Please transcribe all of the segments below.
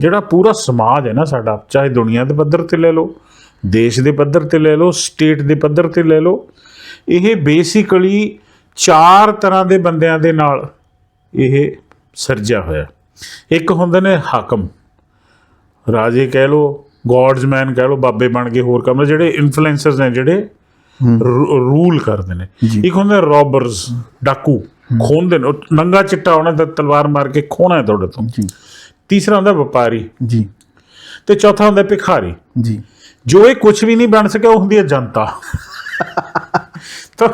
ਜਿਹੜਾ ਪੂਰਾ ਸਮਾਜ ਹੈ ਨਾ ਸਾਡਾ ਚਾਹੇ ਦੁਨੀਆ ਦੇ ਪੱਧਰ ਤੇ ਲੈ ਲਓ ਦੇਸ਼ ਦੇ ਪੱਧਰ ਤੇ ਲੈ ਲਓ ਸਟੇਟ ਦੇ ਪੱਧਰ ਤੇ ਲੈ ਲਓ ਇਹ ਬੇਸਿਕਲੀ ਚਾਰ ਤਰ੍ਹਾਂ ਦੇ ਬੰਦਿਆਂ ਦੇ ਨਾਲ ਇਹ ਸਰਜਿਆ ਹੋਇਆ। ਇੱਕ ਹੁੰਦੇ ਨੇ ਹਾਕਮ। ਰਾਜੇ ਕਹਿ ਲੋ ਗੋਡਸਮੈਨ ਕਹਿ ਲੋ ਬਾਬੇ ਬਣ ਕੇ ਹੋਰ ਕੰਮ ਜਿਹੜੇ ਇਨਫਲੂਐਂਸਰਸ ਨੇ ਜਿਹੜੇ ਰੂਲ ਕਰਦੇ ਨੇ। ਇੱਕ ਹੁੰਦੇ ਰੋਬਰਸ ਡਾਕੂ ਖੋਹਦੇ ਨੇ ਨੰਗਾ ਚਿੱਟਾ ਉਹਨਾਂ ਦਾ ਤਲਵਾਰ ਮਾਰ ਕੇ ਖੋਣਾ ਹੈ ਤੁਹਾਡੇ ਤੋਂ। ਜੀ। ਤੀਸਰਾ ਹੁੰਦਾ ਵਪਾਰੀ। ਜੀ। ਤੇ ਚੌਥਾ ਹੁੰਦਾ ਭਿਖਾਰੀ। ਜੀ। ਜੋ ਇਹ ਕੁਝ ਵੀ ਨਹੀਂ ਬਣ ਸਕਿਆ ਉਹ ਹੁੰਦੀ ਹੈ ਜਨਤਾ। ਤਾਂ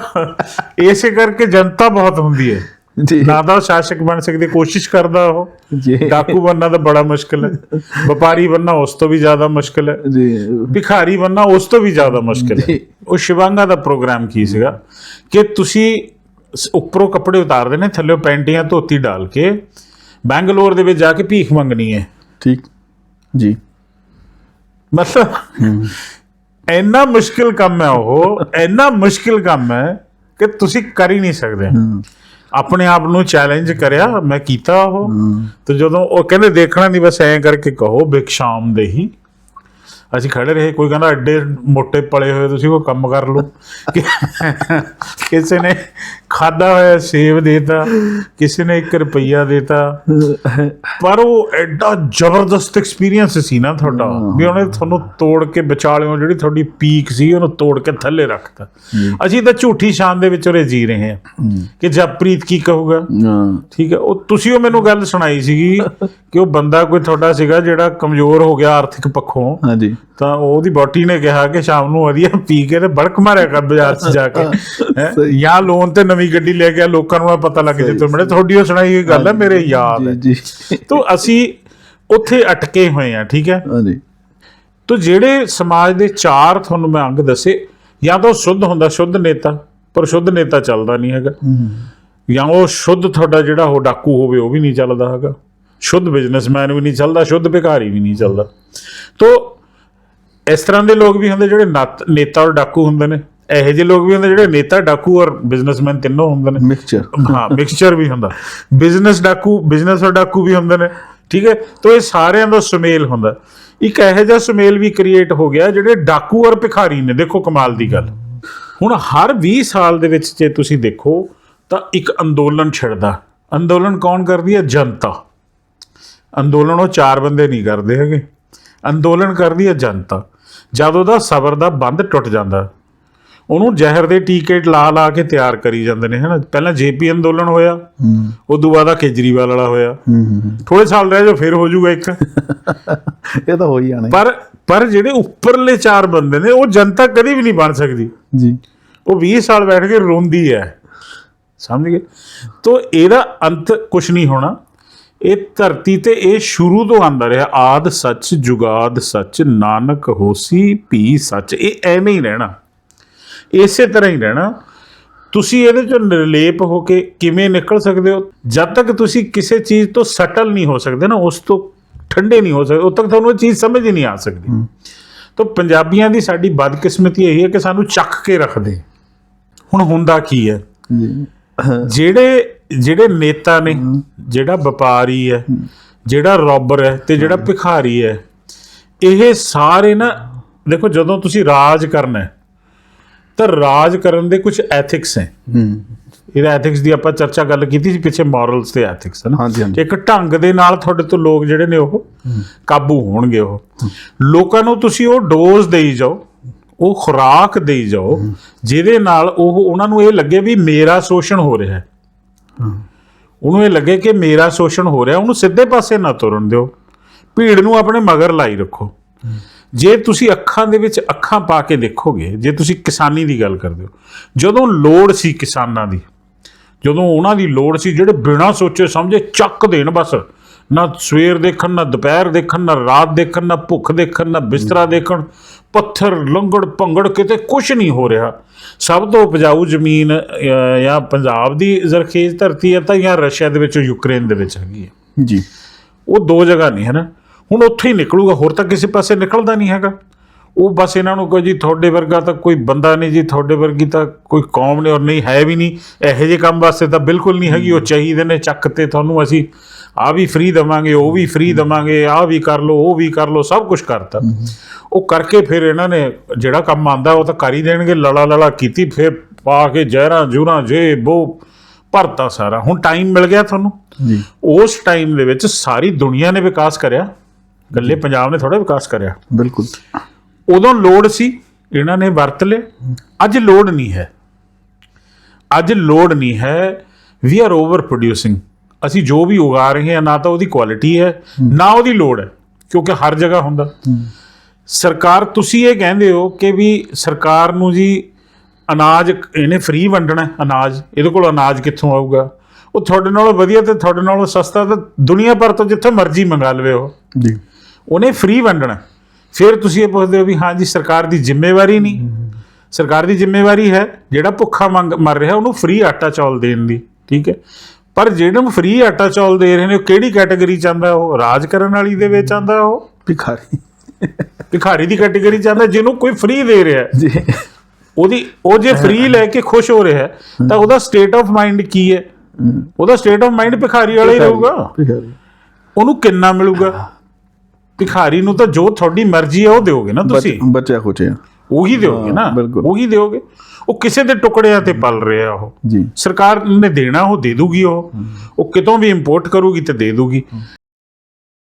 ਇਸੇ ਕਰਕੇ ਜਨਤਾ ਬਹੁਤ ਹੁੰਦੀ ਹੈ। ਜੀ। ਨਾ ਤਾਂ ਸ਼ਾਸਕ ਬਣ ਸਕਦੀ ਕੋਸ਼ਿਸ਼ ਕਰਦਾ ਉਹ। ਜੀ। ਡਾਕੂ ਬਣਨਾ ਤਾਂ ਬੜਾ ਮੁਸ਼ਕਲ ਹੈ। ਵਪਾਰੀ ਬਣਨਾ ਉਸ ਤੋਂ ਵੀ ਜ਼ਿਆਦਾ ਮੁਸ਼ਕਲ ਹੈ। ਜੀ। ਭਿਖਾਰੀ ਬਣਨਾ ਉਸ ਤੋਂ ਵੀ ਜ਼ਿਆਦਾ ਮੁਸ਼ਕਲ ਹੈ। ਉਹ ਸ਼ਿਵਾਂਗਾ ਦਾ ਪ੍ਰੋਗਰਾਮ ਕੀ ਸੀਗਾ? ਕਿ ਤੁਸੀਂ ਉੱਪਰੋਂ ਕੱਪੜੇ ਉਤਾਰਦੇ ਨੇ ਥੱਲੇ ਪੈਂਟੀਆਂ ਧੋਤੀ ਡਾਲ ਕੇ ਬੈਂਗਲੌਰ ਦੇ ਵਿੱਚ ਜਾ ਕੇ ਭੀਖ ਮੰਗਣੀ ਹੈ। ਠੀਕ। ਜੀ। ਮਤਲਬ ਇੰਨਾ ਮੁਸ਼ਕਿਲ ਕੰਮ ਹੈ ਉਹ ਇੰਨਾ ਮੁਸ਼ਕਿਲ ਕੰਮ ਹੈ ਕਿ ਤੁਸੀਂ ਕਰ ਹੀ ਨਹੀਂ ਸਕਦੇ। ਆਪਣੇ ਆਪ ਨੂੰ ਚੈਲੰਜ ਕਰਿਆ ਮੈਂ ਕੀਤਾ ਉਹ। ਤੇ ਜਦੋਂ ਉਹ ਕਹਿੰਦੇ ਦੇਖਣਾ ਨਹੀਂ ਬਸ ਐਂ ਕਰਕੇ ਕਹੋ ਬਿਕ ਸ਼ਾਮ ਦੇ ਹੀ। ਅਸੀਂ ਖੜੇ ਰਹੇ ਕੋਈ ਕਹਿੰਦਾ ਐਡੇ ਮੋਟੇ ਪਲੇ ਹੋਏ ਤੁਸੀਂ ਕੋਈ ਕੰਮ ਕਰ ਲਓ। ਕਿਸੇ ਨੇ ਖਾਦਾ ਹੋਇਆ ਸੇਬ ਦੇਤਾ ਕਿਸੇ ਨੇ 1 ਰੁਪਈਆ ਦੇਤਾ। ਪਰ ਉਹ ਐਡਾ ਜ਼ਬਰਦਸਤ ਐਕਸਪੀਰੀਅੰਸ ਸੀ ਨਾ ਤੁਹਾਡਾ ਵੀ ਉਹਨੇ ਤੁਹਾਨੂੰ ਤੋੜ ਕੇ ਵਿਚਾਲਿਓ ਜਿਹੜੀ ਤੁਹਾਡੀ ਪੀਕ ਸੀ ਉਹਨੂੰ ਤੋੜ ਕੇ ਥੱਲੇ ਰੱਖਤਾ। ਅਸੀਂ ਤਾਂ ਝੂਠੀ ਸ਼ਾਨ ਦੇ ਵਿੱਚ ਉਰੇ ਜੀ ਰਹੇ ਹਾਂ ਕਿ ਜਪ੍ਰੀਤ ਕੀ ਕਹੂਗਾ? ਠੀਕ ਹੈ ਉਹ ਤੁਸੀਂ ਉਹ ਮੈਨੂੰ ਗੱਲ ਸੁਣਾਈ ਸੀਗੀ ਕਿ ਉਹ ਬੰਦਾ ਕੋਈ ਤੁਹਾਡਾ ਸੀਗਾ ਜਿਹੜਾ ਕਮਜ਼ੋਰ ਹੋ ਗਿਆ ਆਰਥਿਕ ਪੱਖੋਂ। ਹਾਂਜੀ। ਤਾਂ ਉਹਦੀ ਬੋਟੀ ਨੇ ਕਿਹਾ ਕਿ ਸ਼ਾਮ ਨੂੰ ਵਧੀਆ ਪੀ ਕੇ ਤੇ ਬੜਕ ਮਾਰਿਆ ਕਰ ਬਾਜ਼ਾਰ 'ਚ ਜਾ ਕੇ। ਜਾਂ ਲੋਨ ਤੇ ਨਵੀਂ ਗੱਡੀ ਲੈ ਕੇ ਲੋਕਾਂ ਨੂੰ ਪਤਾ ਲੱਗ ਜੇ ਤੁਮ ਤੁਹਾਡੀ ਉਹ ਸੁਣਾਈ ਗੱਲ ਹੈ ਮੇਰੇ ਯਾਦ ਹੈ। ਜੀ ਤੋਂ ਅਸੀਂ ਉੱਥੇ ਅਟਕੇ ਹੋਏ ਆ ਠੀਕ ਹੈ? ਹਾਂਜੀ। ਤੋ ਜਿਹੜੇ ਸਮਾਜ ਦੇ ਚਾਰ ਤੁਹਾਨੂੰ ਮੈਂ ਅੰਗ ਦੱਸੇ ਜਾਂ ਤਾਂ ਉਹ ਸ਼ੁੱਧ ਹੁੰਦਾ ਸ਼ੁੱਧ ਨੇਤਾ ਪਰ ਸ਼ੁੱਧ ਨੇਤਾ ਚੱਲਦਾ ਨਹੀਂ ਹੈਗਾ। ਜਾਂ ਉਹ ਸ਼ੁੱਧ ਤੁਹਾਡਾ ਜਿਹੜਾ ਉਹ ਡਾਕੂ ਹੋਵੇ ਉਹ ਵੀ ਨਹੀਂ ਚੱਲਦਾ ਹੈਗਾ। ਸ਼ੁੱਧ ਬਿਜ਼ਨਸਮੈਨ ਵੀ ਨਹੀਂ ਚੱਲਦਾ ਸ਼ੁੱਧ ਭਿਖਾਰੀ ਵੀ ਨਹੀਂ ਚੱਲਦਾ। ਤੋ ਇਸ ਤਰ੍ਹਾਂ ਦੇ ਲੋਕ ਵੀ ਹੁੰਦੇ ਜਿਹੜੇ ਨੱਤ- ਨੇਤਾ ਔਰ ਡਾਕੂ ਹੁੰਦੇ ਨੇ। ਇਹੋ ਜਿਹੇ ਲੋਕ ਵੀ ਹੁੰਦੇ ਜਿਹੜੇ ਨੇਤਾ ਡਾਕੂ ਔਰ ਬਿਜ਼ਨਸਮੈਨ ਤਿੰਨੋਂ ਹੁੰਦੇ ਨੇ। ਮਿਕਸਚਰ ਹਾਂ ਮਿਕਸਚਰ ਵੀ ਹੁੰਦਾ। ਬਿਜ਼ਨਸ ਡਾਕੂ ਬਿਜ਼ਨਸ ਔਰ ਡਾਕੂ ਵੀ ਹੁੰਦੇ ਨੇ ਠੀਕ ਹੈ? ਤਾਂ ਇਹ ਸਾਰਿਆਂ ਦਾ ਸੁਮੇਲ ਹੁੰਦਾ। ਇੱਕ ਇਹੋ ਜਿਹਾ ਸੁਮੇਲ ਵੀ ਕ੍ਰੀਏਟ ਹੋ ਗਿਆ ਜਿਹੜੇ ਡਾਕੂ ਔਰ ਭਿਖਾਰੀ ਨੇ। ਦੇਖੋ ਕਮਾਲ ਦੀ ਗੱਲ। ਹੁਣ ਹਰ 20 ਸਾਲ ਦੇ ਵਿੱਚ ਜੇ ਤੁਸੀਂ ਦੇਖੋ ਤਾਂ ਇੱਕ ਅੰਦੋਲਨ ਛਿੜਦਾ। ਅੰਦੋਲਨ ਕੌਣ ਕਰਦੀ ਹੈ? ਜਨਤਾ। ਅੰਦੋਲਨ ਉਹ ਚਾਰ ਬੰਦੇ ਨਹੀਂ ਕਰਦੇ ਹੈਗੇ। ਅੰਦੋਲਨ ਕਰਦੀ ਹੈ ਜਨਤਾ। ਜਦ ਉਹਦਾ ਸਬਰ ਦਾ ਬੰਦ ਟੁੱਟ ਜਾਂਦਾ। ਉਹਨੂੰ ਜ਼ਹਿਰ ਦੇ ਟੀਕੇ ਲਾ ਲਾ ਕੇ ਤਿਆਰ ਕਰੀ ਜਾਂਦੇ ਨੇ ਹਨਾ? ਪਹਿਲਾਂ ਜੇਪੀ ਅੰਦੋਲਨ ਹੋਇਆ ਹੂੰ। ਉਦੋਂ ਬਾਅਦ ਆ ਕੇਜਰੀਵਾਲ ਵਾਲਾ ਹੋਇਆ। ਹੂੰ। ਥੋੜੇ ਸਾਲ ਰਹਿ ਜਾਓ ਫਿਰ ਹੋ ਜਾਊਗਾ ਇੱਕ। ਇਹ ਤਾਂ ਹੋ ਹੀ ਜਾਣਾ। ਪਰ ਪਰ ਜਿਹੜੇ ਉੱਪਰਲੇ ਚਾਰ ਬੰਦੇ ਨੇ ਉਹ ਜਨਤਾ ਕਦੀ ਵੀ ਨਹੀਂ ਬਣ ਸਕਦੀ। ਜੀ। ਉਹ 20 ਸਾਲ ਬੈਠ ਕੇ ਰੋਂਦੀ ਹੈ। ਸਮਝ ਗਏ? ਤੋ ਇਹਦਾ ਅੰਤ ਕੁਝ ਨਹੀਂ ਹੋਣਾ। ਇਹ ਧਰਤੀ ਤੇ ਇਹ ਸ਼ੁਰੂ ਤੋਂ ਆਂਦਾ ਰਿਹਾ। ਆਦ ਸੱਚ ਜੁਗਾਦ ਸੱਚ ਨਾਨਕ ਹੋਸੀ ਭੀ ਸੱਚ। ਇਹ ਐਵੇਂ ਹੀ ਰਹਿਣਾ। ਇਸੇ ਤਰ੍ਹਾਂ ਹੀ ਰਹਿਣਾ। ਤੁਸੀਂ ਇਹਦੇ ਚੋਂ ਨਿਰਲੇਪ ਹੋ ਕੇ ਕਿਵੇਂ ਨਿਕਲ ਸਕਦੇ ਹੋ? ਜਦ ਤੱਕ ਤੁਸੀਂ ਕਿਸੇ ਚੀਜ਼ ਤੋਂ ਸਟਲ ਨਹੀਂ ਹੋ ਸਕਦੇ ਨਾ ਉਸ ਤੋਂ ਠੰਡੇ ਨਹੀਂ ਹੋ ਸਕਦੇ ਉਦੋਂ ਤੱਕ ਤੁਹਾਨੂੰ ਉਹ ਚੀਜ਼ ਸਮਝ ਹੀ ਨਹੀਂ ਆ ਸਕਦੀ। ਤਾਂ ਪੰਜਾਬੀਆਂ ਦੀ ਸਾਡੀ ਬਦਕਿਸਮਤੀ ਇਹ ਹੈ ਕਿ ਸਾਨੂੰ ਚੱਕ ਕੇ ਰੱਖਦੇ ਹੁਣ ਹੁੰਦਾ ਕੀ ਹੈ। ਜਿਹੜੇ ਜਿਹੜੇ ਨੇਤਾ ਨੇ ਜਿਹੜਾ ਵਪਾਰੀ ਹੈ ਜਿਹੜਾ ਰੋਬਰ ਹੈ ਤੇ ਜਿਹੜਾ ਭਿਖਾਰੀ ਹੈ ਇਹ ਸਾਰੇ ਨਾ ਦੇਖੋ ਜਦੋਂ ਤੁਸੀਂ ਰਾਜ ਕਰਨਾ ਹੈ ਤਾਂ ਰਾਜ ਕਰਨ ਦੇ ਕੁਝ ਐਥਿਕਸ ਹੈ। ਹੂੰ। ਇਹਦਾ ਐਥਿਕਸ ਦੀ ਆਪਾਂ ਚਰਚਾ ਗੱਲ ਕੀਤੀ ਸੀ ਪਿੱਛੇ ਮੋਰਲਸ ਤੇ ਐਥਿਕਸ ਹੈ ਨਾ? ਹਾਂਜੀ ਹਾਂਜੀ। ਇੱਕ ਢੰਗ ਦੇ ਨਾਲ ਤੁਹਾਡੇ ਤੋਂ ਲੋਕ ਜਿਹੜੇ ਨੇ ਉਹ ਕਾਬੂ ਹੋਣਗੇ ਉਹ। ਲੋਕਾਂ ਨੂੰ ਤੁਸੀਂ ਉਹ ਡੋਜ਼ ਦੇਈ ਜਾਓ ਉਹ ਖੁਰਾਕ ਦੇਈ ਜਾਓ ਜਿਹਦੇ ਨਾਲ ਉਹ ਉਹਨਾਂ ਨੂੰ ਇਹ ਲੱਗੇ ਵੀ ਮੇਰਾ ਸ਼ੋਸ਼ਣ ਹੋ ਰਿਹਾ ਹੈ। ਉਹਨੂੰ ਇਹ ਲੱਗੇ ਕਿ ਮੇਰਾ ਸ਼ੋਸ਼ਣ ਹੋ ਰਿਹਾ, ਉਹਨੂੰ ਸਿੱਧੇ ਪਾਸੇ ਨਾ ਤੁਰਨ ਦਿਓ। ਭੀੜ ਨੂੰ ਆਪਣੇ ਮਗਰ ਲਾਈ ਰੱਖੋ। ਜੇ ਤੁਸੀਂ ਅੱਖਾਂ ਦੇ ਵਿੱਚ ਅੱਖਾਂ ਪਾ ਕੇ ਦੇਖੋਗੇ, ਜੇ ਤੁਸੀਂ ਕਿਸਾਨੀ ਦੀ ਗੱਲ ਕਰਦੇ ਹੋ, ਜਦੋਂ ਲੋੜ ਸੀ ਕਿਸਾਨਾਂ ਦੀ, ਜਦੋਂ ਉਹਨਾਂ ਦੀ ਲੋੜ ਸੀ, ਜਿਹੜੇ ਬਿਨਾਂ ਸੋਚੇ ਸਮਝੇ ਚੱਕ ਦੇਣ ਬਸ ਨਾ ਸਵੇਰ ਦੇਖਣ ਨਾ ਦੁਪਹਿਰ ਦੇਖਣ ਨਾ ਰਾਤ ਦੇਖਣ ਨਾ ਭੁੱਖ ਦੇਖਣ ਨਾ ਬਿਸਤਰਾ ਦੇਖਣ ਪੱਥਰ ਲੰਗੜ ਭੰਗੜ ਕਿਤੇ ਕੁਝ ਨਹੀਂ ਹੋ ਰਿਹਾ। ਸਭ ਤੋਂ ਉਪਜਾਊ ਜ਼ਮੀਨ ਜਾਂ ਪੰਜਾਬ ਦੀ ਜ਼ਰਖੇਜ਼ ਧਰਤੀ ਹੈ ਤਾਂ ਜਾਂ ਰਸ਼ੀਆ ਦੇ ਵਿੱਚ ਯੂਕਰੇਨ ਦੇ ਵਿੱਚ ਹੈਗੀ ਹੈ। ਜੀ। ਉਹ ਦੋ ਜਗ੍ਹਾ ਨਹੀਂ ਹੈ ਨਾ? ਹੁਣ ਉੱਥੇ ਹੀ ਨਿਕਲੂਗਾ ਹੋਰ ਤਾਂ ਕਿਸੇ ਪਾਸੇ ਨਿਕਲਦਾ ਨਹੀਂ ਹੈਗਾ। ਉਹ ਬਸ ਇਹਨਾਂ ਨੂੰ ਕੋਈ ਜੀ ਤੁਹਾਡੇ ਵਰਗਾ ਤਾਂ ਕੋਈ ਬੰਦਾ ਨਹੀਂ ਜੀ ਤੁਹਾਡੇ ਵਰਗੀ ਤਾਂ ਕੋਈ ਕੌਮ ਨਹੀਂ ਔਰ ਨਹੀਂ ਹੈ ਵੀ ਨਹੀਂ। ਇਹੋ ਜਿਹੇ ਕੰਮ ਵਾਸਤੇ ਤਾਂ ਬਿਲਕੁਲ ਨਹੀਂ ਹੈਗੀ ਉਹ ਚਾਹੀਦੇ ਨੇ ਚੱਕ ਤੇ ਤੁਹਾਨੂੰ ਅਸੀਂ ਆ ਵੀ ਫ੍ਰੀ ਦਵਾਂਗੇ ਉਹ ਵੀ ਫ੍ਰੀ ਦਵਾਂਗੇ ਆ ਵੀ ਕਰ ਲਓ ਉਹ ਵੀ ਕਰ ਲਓ ਸਭ ਕੁਝ ਕਰਤਾ। ਉਹ ਕਰਕੇ ਫਿਰ ਇਹਨਾਂ ਨੇ ਜਿਹੜਾ ਕੰਮ ਆਂਦਾ ਉਹ ਤਾਂ ਕਰ ਹੀ ਦੇਣਗੇ ਲੜਾ ਲੜਾ ਕੀਤੀ ਫਿਰ ਪਾ ਕੇ ਜ਼ਹਿਰਾਂ ਜੂਰਾਂ ਜੇ ਉਹ ਭਰਤਾ ਸਾਰਾ। ਹੁਣ ਟਾਈਮ ਮਿਲ ਗਿਆ ਤੁਹਾਨੂੰ? ਜੀ। ਉਸ ਟਾਈਮ ਦੇ ਵਿੱਚ ਸਾਰੀ ਦੁਨੀਆ ਨੇ ਵਿਕਾਸ ਕਰਿਆ। ਗੱਲੇ ਪੰਜਾਬ ਨੇ ਥੋੜਾ ਵਿਕਾਸ ਕਰਿਆ। ਬਿਲਕੁਲ। ਉਦੋਂ ਲੋੜ ਸੀ ਇਹਨਾਂ ਨੇ ਵਰਤ ਲਏ। ਅੱਜ ਲੋੜ ਨਹੀਂ ਹੈ। ਅੱਜ ਲੋੜ ਨਹੀਂ ਹੈ। ਵੀ ਆਰ ਓਵਰ ਪ੍ਰੋਡਿਊਸਿੰਗ ਅਸੀਂ ਜੋ ਵੀ ਉਗਾ ਰਹੇ ਹਾਂ ਨਾ ਤਾਂ ਉਹਦੀ ਕੁਆਲਿਟੀ ਹੈ ਨਾ ਉਹਦੀ ਲੋੜ ਹੈ ਕਿਉਂਕਿ ਹਰ ਜਗ੍ਹਾ ਹੁੰਦਾ। ਸਰਕਾਰ ਤੁਸੀਂ ਇਹ ਕਹਿੰਦੇ ਹੋ ਕਿ ਵੀ ਸਰਕਾਰ ਨੂੰ ਜੀ ਅਨਾਜ ਇਹਨੇ ਫ੍ਰੀ ਵੰਡਣਾ ਅਨਾਜ। ਇਹਦੇ ਕੋਲ ਅਨਾਜ ਕਿੱਥੋਂ ਆਊਗਾ? ਉਹ ਤੁਹਾਡੇ ਨਾਲੋਂ ਵਧੀਆ ਤੇ ਤੁਹਾਡੇ ਨਾਲੋਂ ਸਸਤਾ ਤਾਂ ਦੁਨੀਆ ਭਰ ਤੋਂ ਜਿੱਥੇ ਮਰਜ਼ੀ ਮੰਗਾ ਲਵੇ ਉਹ। ਜੀ। ਉਹਨੇ ਫ੍ਰੀ ਵੰਡਣਾ ਫਿਰ ਤੁਸੀਂ ਇਹ ਪੁੱਛਦੇ ਹੋ ਵੀ ਹਾਂ ਜੀ ਸਰਕਾਰ ਦੀ ਜ਼ਿੰਮੇਵਾਰੀ ਨਹੀਂ। ਸਰਕਾਰ ਦੀ ਜ਼ਿੰਮੇਵਾਰੀ ਹੈ ਜਿਹੜਾ ਭੁੱਖਾ ਮੰਗ ਮਰ ਰਿਹਾ ਉਹਨੂੰ ਫ੍ਰੀ ਆਟਾ ਚੌਲ ਦੇਣ ਦੀ ਠੀਕ ਹੈ? ਪਰ ਜਿਹੜੇ ਨੂੰ ਫ੍ਰੀ ਆਟਾ ਚੌਲ ਦੇ ਰਹੇ ਨੇ ਉਹ ਕਿਹੜੀ ਕੈਟਾਗਰੀ ਚ ਆਂਦਾ ਉਹ ਰਾਜ ਕਰਨ ਵਾਲੀ ਦੇ ਵਿੱਚ ਆਂਦਾ ਉਹ? ਭਿਖਾਰੀ। ਭਿਖਾਰੀ ਦੀ ਕੈਟਾਗਰੀ ਚ ਆਂਦਾ ਜਿਹਨੂੰ ਕੋਈ ਫ੍ਰੀ ਦੇ ਰਿਹਾ। ਜੀ। ਉਹਦੀ ਉਹ ਜੇ ਫ੍ਰੀ ਲੈ ਕੇ ਖੁਸ਼ ਹੋ ਰਿਹਾ ਤਾਂ ਉਹਦਾ ਸਟੇਟ ਆਫ ਮਾਈਂਡ ਕੀ ਹੈ? ਉਹਦਾ ਸਟੇਟ ਆਫ ਮਾਈਂਡ ਭਿਖਾਰੀ ਵਾਲਾ ਹੀ ਰਹੂਗਾ। ਉਹਨੂੰ ਕਿੰਨਾ ਮਿਲੂਗਾ? ਭਿਖਾਰੀ ਨੂੰ ਤਾਂ ਜੋ ਤੁਹਾਡੀ ਮਰਜ਼ੀ ਹੈ ਉਹ ਦਿਓਗੇ ਨਾ ਤੁਸੀਂ। ਬੱਚ- ਬੱਚਿਆ ਖੁਚਿਆ। ਉਹੀ ਦਿਓਗੇ ਨਾ। ਉਹੀ ਦਿਓਗੇ? ਉਹ ਕਿਸੇ ਦੇ ਟੁਕੜਿਆਂ ਤੇ ਪਲ ਰਿਹਾ ਉਹ। ਜੀ। ਸਰਕਾਰ ਨੇ ਦੇਣਾ ਉਹ ਦੇ ਦੂਗੀ ਉਹ। ਉਹ ਕਿਤੋਂ ਵੀ ਇੰਪੋਰਟ ਕਰੂਗੀ ਤੇ ਦੇ ਦੂਗੀ।